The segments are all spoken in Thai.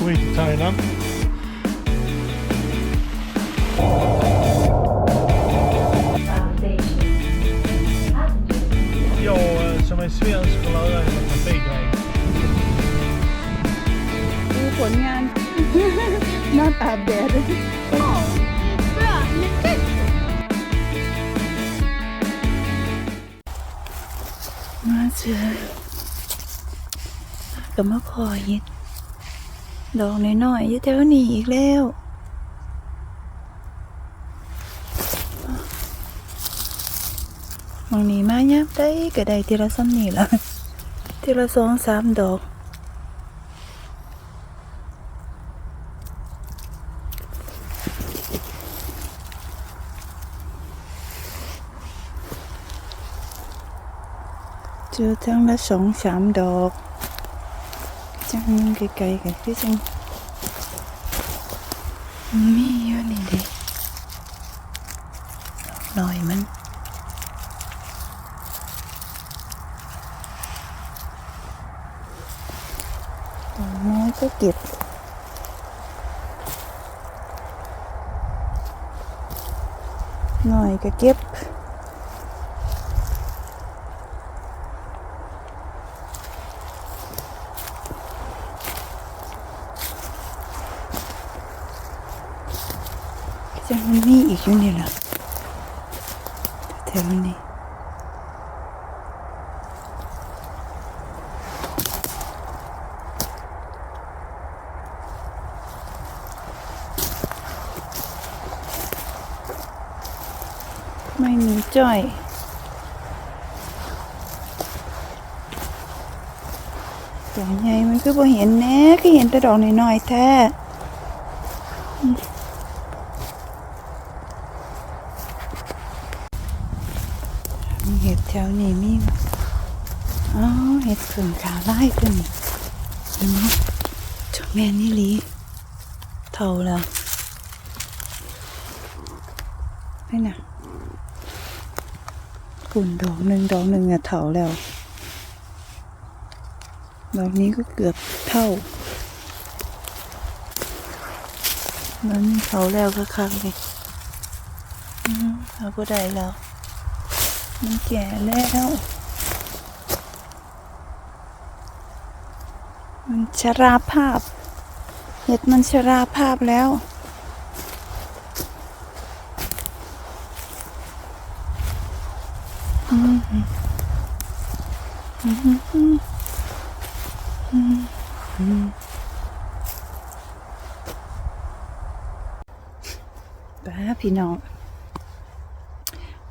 Sweet Thailand. Jag eh, som är svensk får lära mig trafikregler. ดูผลงานหน้าตาแดดมาเจอกับมาพอเห็ด ดอกน้อยๆอยู่แถวนี้อีกแล้ว มองนี้มายับได้ก็ได้ทีละซ้ำนี่ละทีละสองสามดอกเจอทั้งละสองสามดอก จังไกลๆกันคือจังมีอยู่นี่ด็หน่อยมันดอกน้อยก็เก็บหน่อยก็เก็บ จะ มีอีกอยู่นี่ล่ะแถวนี้ไม่มีจ้อยตัวใหญ่มันคือบ่เห็นแน่คือเห็นแต่ดอกน้อยๆแท้ มีเห็ด แถวนี้มีอ๋อเห็ดเผิ่งขาไล่ตัวนี้เห็นไหมจ้าแม่นี่ลีเท่าแล้วนี่นะกุ่นดอกหนึ่งดอกหนึ่งอะเท่าแล้ว ดอกนี้ก็เกือบเท่ามันเท่าแล้วก็คักเลยอืมเอาก็ได้แล้ว มันแก่แล้ว มันชราภาพ เห็ดมันชราภาพแล้วอืมอืมอืมอืมป้าพี่น้อง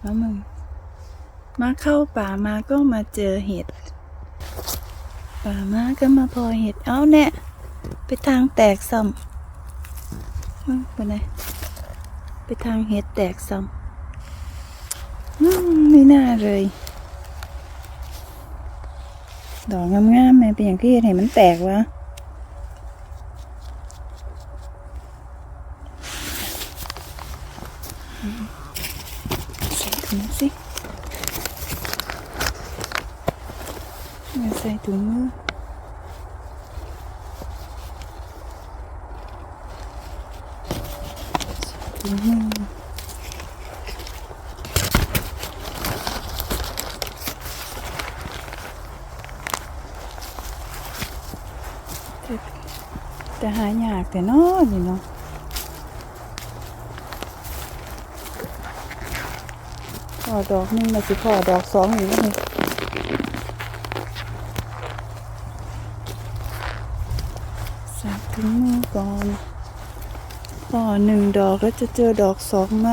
แล้วมึง มาเข้าป่ามาก็มาเจอเห็ด ป่ามาก็มาพอเห็ด เอาแน่ไปทางแตกซ้ำไปไหนไปทางเห็ดแตกซ้ำอื้อไม่น่าเลย ดอกงามๆแม่เป็นอย่างที่เห็นมันแตกวะใส่ถุงสิ มาใส่ถุงมือถุงมือแต่แต่หายาก แต่นอนนี่เนาะพอดอกหนึงมาสิพอดอกสองอยู่นี่สักถึงมือก่อนพอหนึ่งดอกแล้วจะเจอดอกสองไหม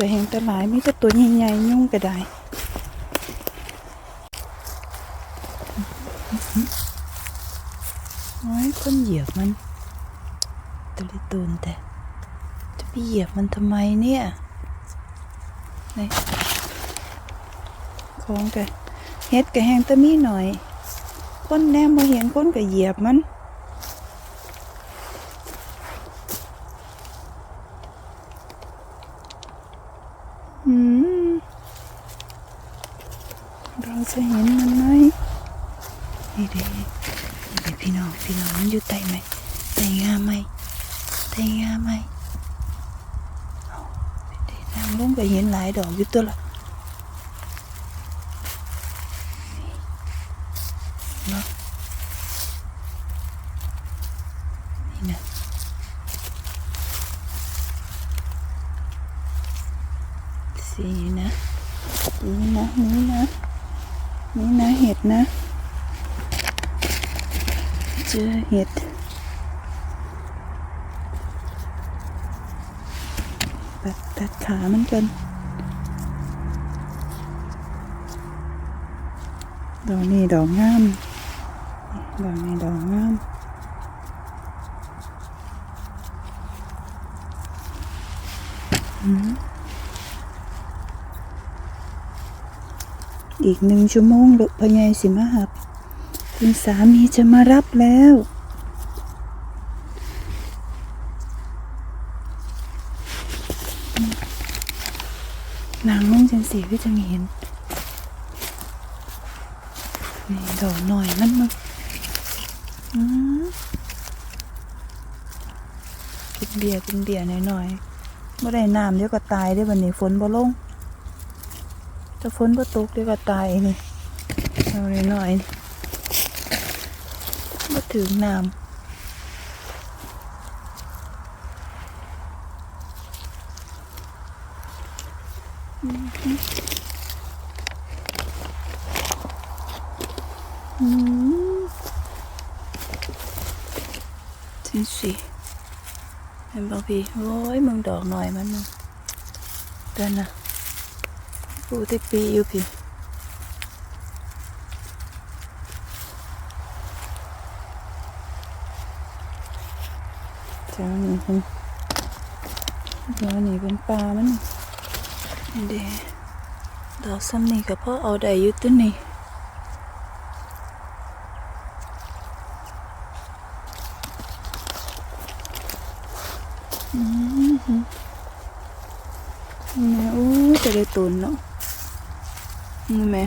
กับแหงแตหลายมีแต่ตัวใหญ่ๆยุ่งก็ได้โอ้ยคนเหยียบมันตะลิตูนแต่จะไปเหยียบมันทำไมเนี่ยนี่ของแกเฮ็ดกับแห้งตะมีหน่อย คนแนมมาเห็นคนก็เหยียบมัน อืม เราจะเห็นมันไหมนี่เด็นี่เด็พี่น้อง พี่น้องมันอยู่ใต้ไหมใต้งาไหมใต้งาไหมเอาเด็นางลงก็เห็นหลายด อกอยู่ตัวละนี่เนาะนี่นะสีนะนี่นะนี่นะนี่นะเห็ดนะเจอเห็ดตัดตัดขามันกัน ดอกนี้ดอกงาม ดอกนี้ดอกงามอีกหนึ่งชั่วโมงรถพยายสิมาหับ คุณสามีจะมารับแล้วนางนุ่งจังสีก็จะเห็น นี่ดอกหน่อยมันมาอืมกินเบียร์กินเบียร์หน่อยๆเมื่อได้น้ำเดี๋ยวก็ตายได้วันนี้ฝนบ่ลงถ้าฝนบ่ตกเดี๋ยวก็ตายนี่เอาหน่อยๆบ่ถึงน้ำอืมอืม จริงสิเห็นบ่พี่โอ้ยมึงดอกหน่อยมันมึงเดินนะปูที่ปีอยู่พี่เจ้านี่เป็นเจ้านี่เป็นปลามันนี่เด้ดอกซ้ำนี่ก็พอเอาได้อยู่ตัวนี่ แม่อู้จะได้ตุนเนาะนี่แม่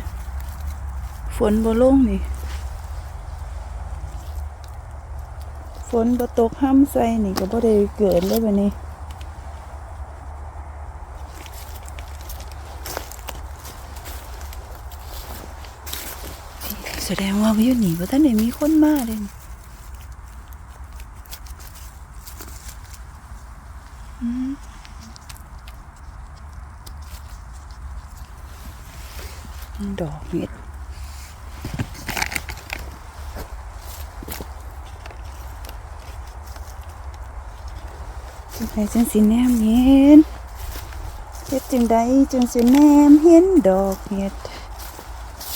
ฝนบ่ลงนี่ ฝนบ่ตกห้ามใส่นี่ก็บ่ได้เกิดเลยแบัดนี้แสดงว่าวิวหนี่บ่ทันได้มีคนมาเลยนี่ ดอกเห็ดจังไดจังสิแนมเห็นเฮ็ดจังใดจังสิแนมเห็นดอกเห็ด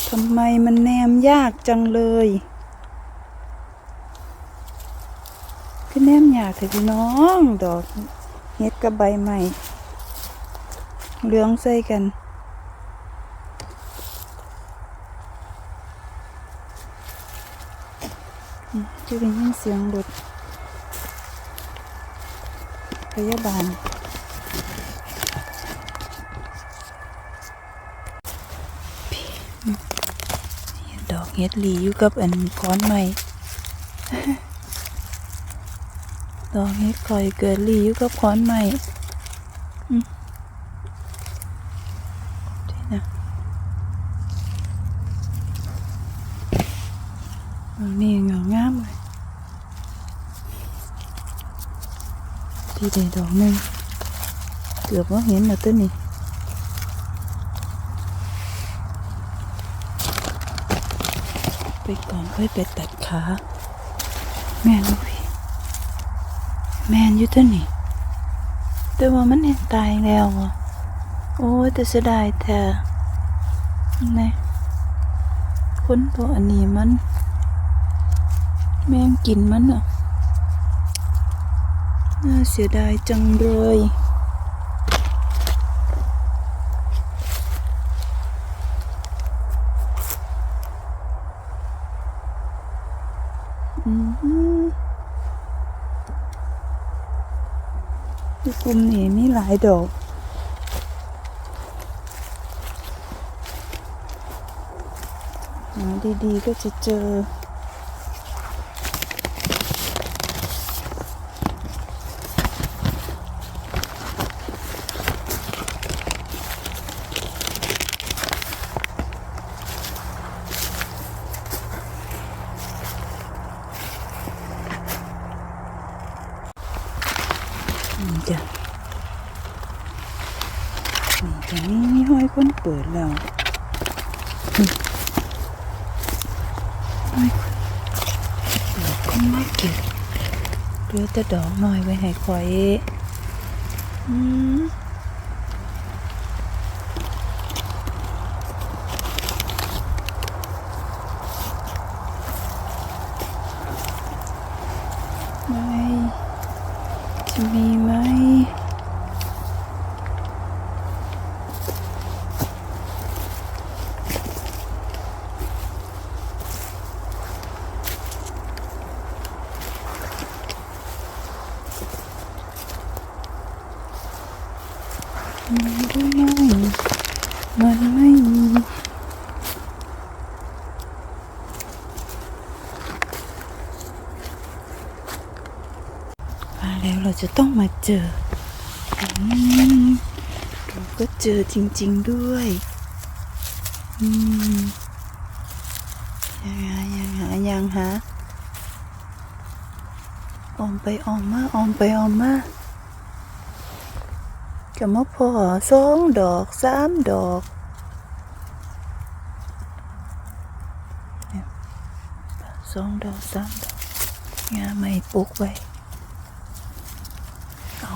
ทำไมมันแนมยากจังเลยคือแนมยากเถอะพี่น้อง ดอกเห็ดกับใบใหม่เหลืองใส่กัน จะได้ยินเสียงรถ พยาบาล ดอกเฮ็ดลีอยู่กับอันค้อนใหม่ดอกเฮ็ดคอยเกิดลีอยู่กับค้อนใหม่นี่นะดอกนี่เงางามเลย ที่ได้ดอกหนึงเกือบว่าเห็นแล้วตัวนี้ไปก่อนค่อยไปตัดขา แม่นพี่แม่นอยู่ตัวนี้แต่ว่ามันเห็นตายแล้วอะโอ้แต่เสียดายแท้นี่คนตัวอันนี้มัน แม่งกินมันอะ น่าเสียดายจังเลยอืมกลุ่มนี้มีหลายดอกหาดีๆก็จะเจอ นี่จ้ะนี่จ้ะนี่มีห้อยคนเปิดแล้วนี่ห้อยคนเปิดคนมาเก็บเหลือ แต่ดอกน้อยไว้ให้คอยอืมไม่จะมีไหม มันไม่มันไม่มีมาแล้วเรา จะต้องมาเจอเราก็เจอจริง ๆด้วยยังหายังหายังหาออมไปออมมาออมไปออมมาก็มาพอสองดอกสามดอกสองดอกสามดอกงาไม่ปลุกไว้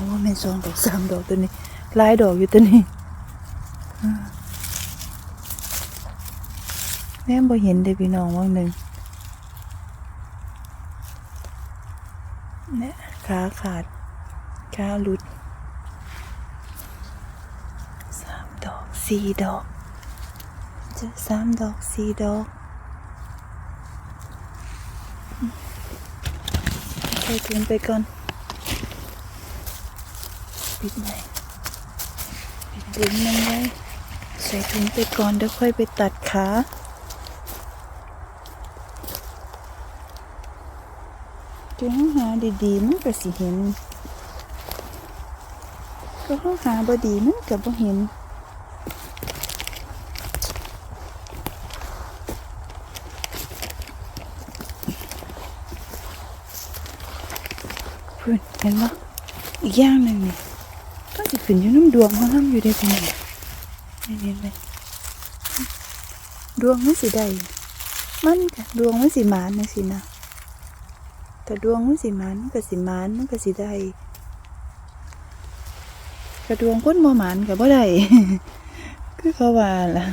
ว่าแม่นสองดอกสามดอกตัวนี้หลายดอกอยู่ตัวนี้แม่บ่เห็นเด้อพี่น้องว่างหนึ่งเนี่ยขาขาดขาหลุดสามดอกสี่ดอกเจอสามดอกสี่ดอกอืมใส่ถุงไปก่อน ปิดไหนปิดดึงมันไว้ ใส่ถุงไปก่อนเดี๋ยวค่อยไปตัดขาจะห้องหาดีๆมันก็สิเห็น ก็ห้องหาบดีมันก็บ่เห็นเพื่อนเห็นปะอีกอย่างหนึ่งนี่ ก็จะขึ้นอยู่น้ำดวงเขาทำอยู่ได้เป็นไงนี่เห็นไหมดวงมันสิได้มันกะดวงมันสิหมานนะสินะแต่ดวงมันสิหมานมันก็สิหมานมันก็สิได้กระดวงคนบ่หมานก็บ่ได้คือเขาว่าล่ะ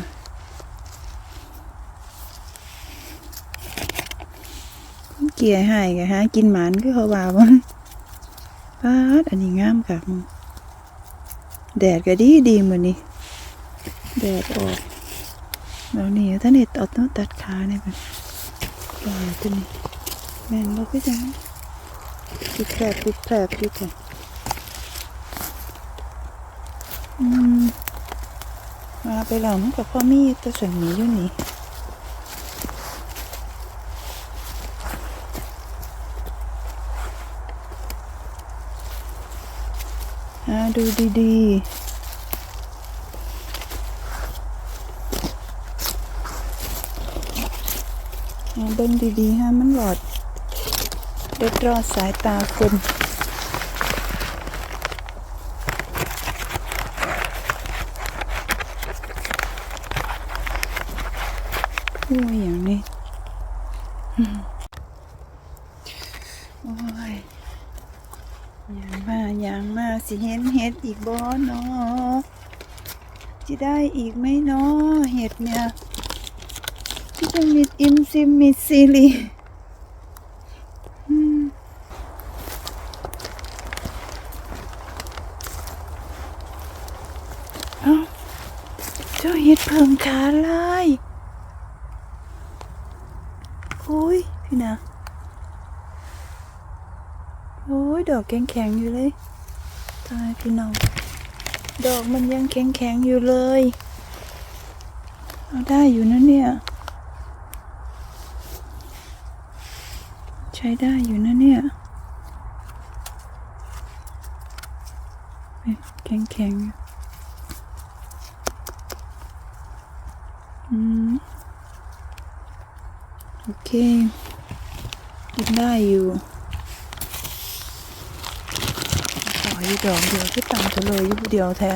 เกลียหายก็หากินหมานคือเขาว่าบ่ปาดอันนี้งามค่ะ แดดก็ดีดีเหมือนนี้แดดออกแล้วนี่ท่านเอ็ดเอาต้องตัดขาเนี่ยเป็นลอยตัวนี้แมนบ่คือจังปิดแผลบปิดแผลบอยู่ค่ะอืมมาไปแล้วมันกับพ่อมีตัวสวยนี้อยู่นี่ ดูดีๆหาเบิ่งดีๆฮะมันหลอดเด็ดรอดสายตาคนโอ้อย่างนี้อืมโอ้ย ยางมา อยางมาสิเห็นเห็ดอีกบ่เนาะจะได้อีกไหมเนาะเห็ดเนี่ยที่จะมีอิมซิมมีซีรีเอ้าเจ้าเห็ดเพิ่มขาลายโอ้ยพี่นะโอ้ยดอกแข็งๆอยู่เลย ตายพี่น้อง ดอกมันยังแข็งๆอยู่เลย เอาได้อยู่นะเนี่ย ใช้ได้อยู่นะเนี่ย แข็งแข็งๆอืม โอเค กินได้อยู่ ขอยู่ดอกเดียวที่ต่ำจะเลยอยู่ผู้เดียวแท้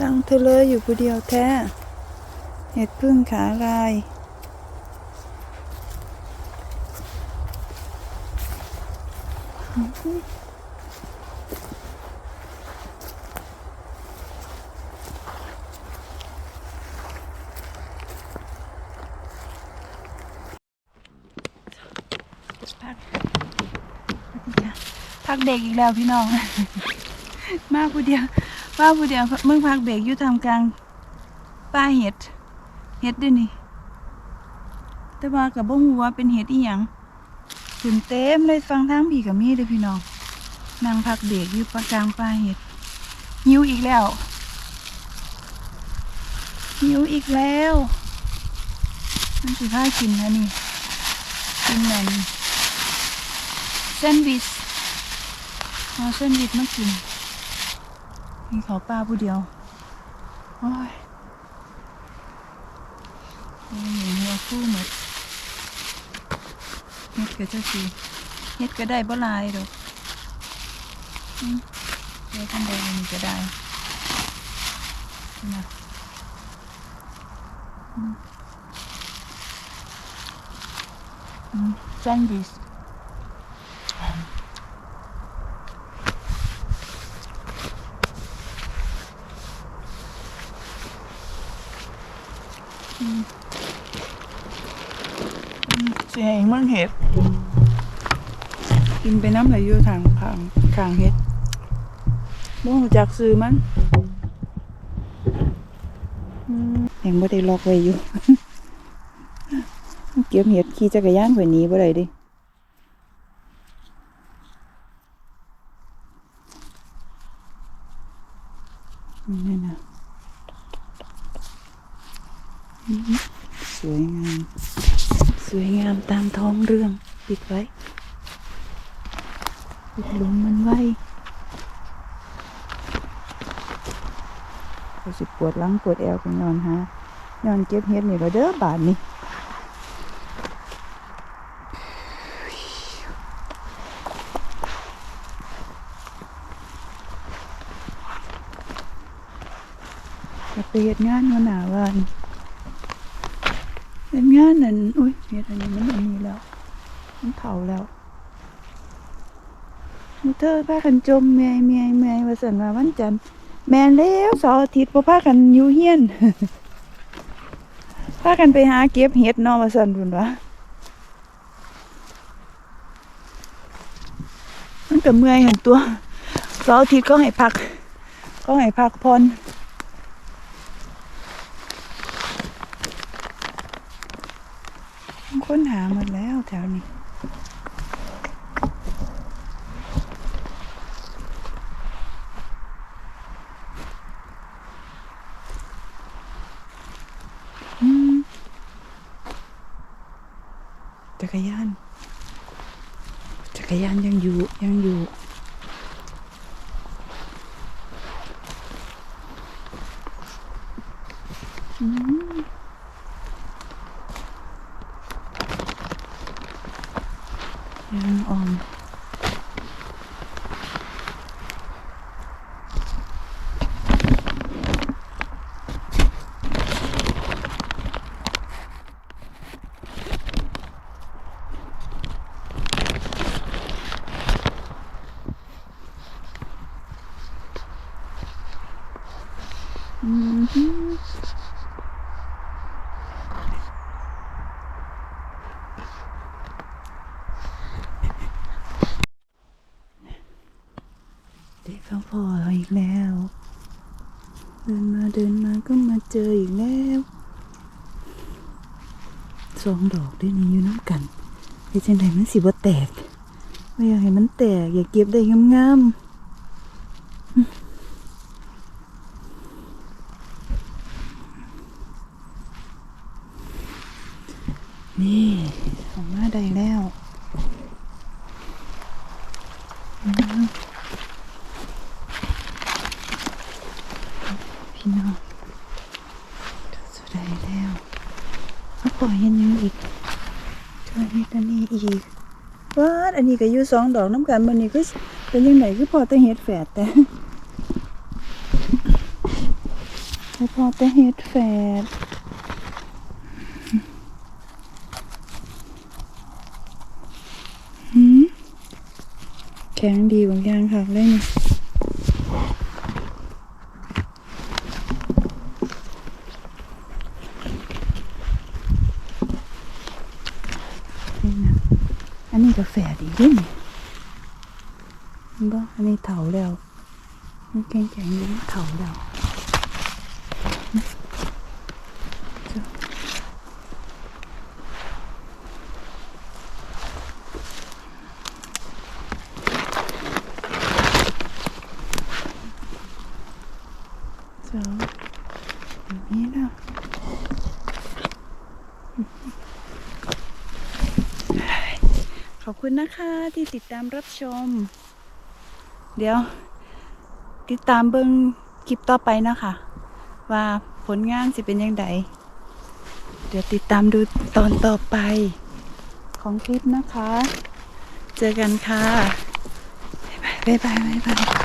ตั้งเธอเลยอยู่ผู้เดียวแท้ เห็ดพึ่งขาลายพั พักเด็กอีกแล้วพี่น้อง มาผู้เดียวมาผู้เดียวมึงพักเบรกอยู่ทำกลางป้าเห็ด เห็ดด้วยนี่ แต่ว่ากับบ่ฮู้ว่าเป็นเห็ดอีหยังขึ้นเต็มเลยฟังทางพี่กับมีเด้อพี่น้องนั่งพักเบรกอยู่ปากลางป้าเห็ดหิวอีกแล้วหิวอีกแล้วมันสิพากินนะนี่กินนั่นแซนด์วิช เอาแซนด์วิชมากินกินเขาปลาผู้เดียว โอ้ยโอ้ยหัวคู่หมดเฮ็ดก็จะสีเฮ็ดก็ได้บ่ลายดอกอืมได้กันได้มันก็ได้นะอืมอื แซนด์วิชสิให้มึงเห็ด กินไปน้ำไหลอยู่ทางทางทางเห็ดบ่งจากซื้อมันยังบ่ได้ล็อกไว้อยู่ เก็บเห็ดขี่จักรยานไปหนีบ่ได้ดินี่นะอืมสวยงาม สวยงามตามท้องเรื่อง ปิด ไว้ปิดหลุมมันไว้ก็สิปวดหลังปวดแอวกันยอนฮะยอนเก็บเฮ็ดนี่ก็เด้อบาดนี่จะไปเฮ็ดงานหัวหนาว่านเฮ็ดงานนั่นอุ้ยเฮ็ดอันนี้มันอันนี้แล้ว มันเฒ่าแล้วเธอพากันจมเมยเมยเมยว่าสันว่าวันจันทร์แมนแล้วเสาร์อาทิตย์พอพากันอยู่เฮียนพากันไปหาเก็บเห็ดนาะว่าสันพุ่นวะมันก็เมื่อยหันตัวเสาร์อาทิตย์ก็ให้พัก ก็ให้พักพรค้นหาหมดแล้วแถวนี้ อืมจักรยาน จักรยานยังอยู่ยังอยู่ อืมยังอ่อนอืม เด็กเขาพอเราอีกแล้ว เดินมาเดินมาก็มาเจออีกแล้วสองดอกด้วยนี่อยู่น้ำกันเฮ็ดจังไดมันสิบ่แตกไม่อยากให้มันแตก อยากเก็บได้งามๆนี่ออกมาได้แล้วอืมพี่น้องสุดได้แล้วเอาปล่อยเห็นยังอีกช่วยเฮ็ดอันนี้อีก ว้าดอันนี้ก็อยู่สองดอกน้ำกันมันนี้ก็เป็นยังไงคือพอแต่เฮ็ดแฝดแต่พอแต่เฮ็ดแฝดแข็งดีบางอย่างค่ะเลยนี่นี่นะอันนี้กาแฟ ดิ้นบ่อันนี้เถาแล้วมันแข็งแข็งอยู่นี่เถาแล้วจ้ะจ้ะอย่างนี้นะ ขอบ คุณนะคะที่ติดตามรับชม เดี๋ยว ติดตามเบิ้งคลิปต่อไปนะคะ ว่าผลงานสิเป็นยังไงเดี๋ยวติดตามดูตอนต่อไปของคลิปนะคะ เจอกันค่ะ บ๊ายบาย บ๊ายบายบ๊ายบาย